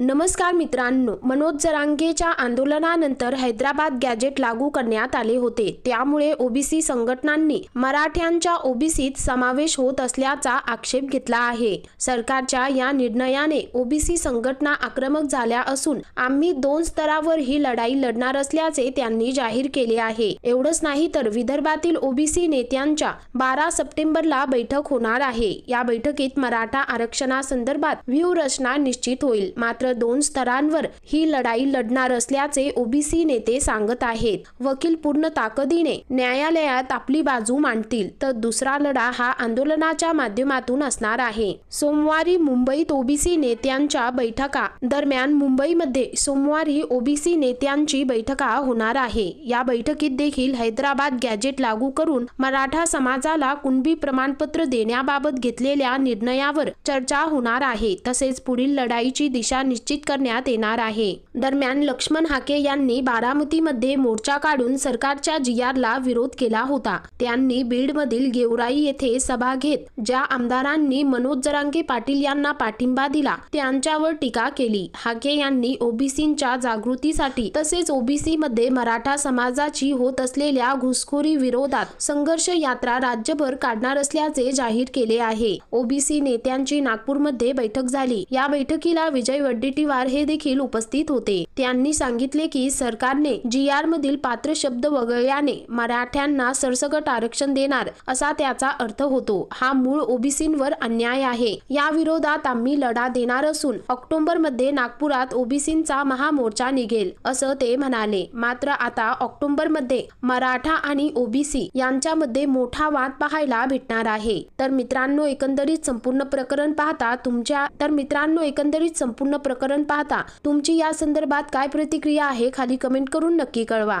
नमस्कार मित्रांनो मनोज जरांगेच्या आंदोलनानंतर हैदराबाद गॅजेट लागू करण्यात आले होते. त्यामुळे ओबीसी संघटनांनी मराठ्यांच्या ओबीसीत समावेश होत असल्याचा आक्षेप घेतला आहे. सरकारच्या या निर्णयाने ओबीसी संघटना आक्रमक झाल्या असून आम्ही दोन स्तरावर ही लढाई लढणार असल्याचे त्यांनी जाहीर केले आहे. एवढंच नाही तर विदर्भातील ओबीसी नेत्यांच्या बारा सप्टेंबरला बैठक होणार आहे. या बैठकीत मराठा आरक्षणासंदर्भात व्यूहरचना निश्चित होईल. मात्र दोन स्तरांवर ही लढाई लढणार असल्याचे ओबीसी नेते सांगत आहेत. वकील पूर्ण ताकदीने न्यायालयात आपली बाजू मांडतील तर दुसरा लढा हा आंदोलनाच्या माध्यमातून असणार आहे. सोमवारी मुंबईत ओबीसी नेत्यांच्या बैठका दरम्यान मुंबईमध्ये सोमवारी ओबीसी नेत्यांची बैठका होणार आहे. या बैठकीत देखील हैदराबाद गॅजेट लागू करून मराठा समाजाला कुणबी प्रमाणपत्र देण्याबाबत घेतलेल्या निर्णयावर चर्चा होणार आहे. तसेच पुढील लढाईची दिशा निश्चित करण्यात येणार आहे. दरम्यान लक्ष्मण हाके यांनी बारामतीमध्ये मोर्चा काढून सरकारच्या जीआरला विरोध केला होता. त्यांनी बीडमधील गेवराई येथे सभा घेत ज्या आमदारांनी मनोज जरांगे पाटील यांना पाठिंबा दिला त्यांच्यावर टीका केली. हाके यांनी ओबीसींच्या जागृतीसाठी तसेच ओबीसी मध्ये मराठा समाजाची होत असलेल्या घुसखोरी विरोधात संघर्ष यात्रा राज्यभर काढणार असल्याचे जाहीर केले आहे. ओबीसी नेत्यांची नागपूरमध्ये बैठक झाली. या बैठकीला विजय वड्डेटीवार हे देखील उपस्थित होते. त्यांनी सांगितले की सरकारने जी आर मधील पात्र शब्द वगळल्याने मराठ्यांना सरसकट आरक्षण देणार असा त्याचा अर्थ होतो. हा मूळ ओबीसींवर अन्याय आहे. या विरोधात आम्ही लढा देणार असून ऑक्टोबरमध्ये नागपुरात ओबीसींचा महामोर्चा निघेल असं ते म्हणाले. मात्र आता ऑक्टोबरमध्ये मराठा आणि ओबीसी यांच्यामध्ये मोठा वाद पाहायला भेटणार आहे. तर मित्रांनो एकंदरीत संपूर्ण प्रकरण पाहता तुमच्या तर मित्रांनो एकंदरीत संपूर्ण प्रकरण प्रकरण पाहता तुमची या संदर्भात काय प्रतिक्रिया आहे खाली कमेंट करून नक्की कळवा.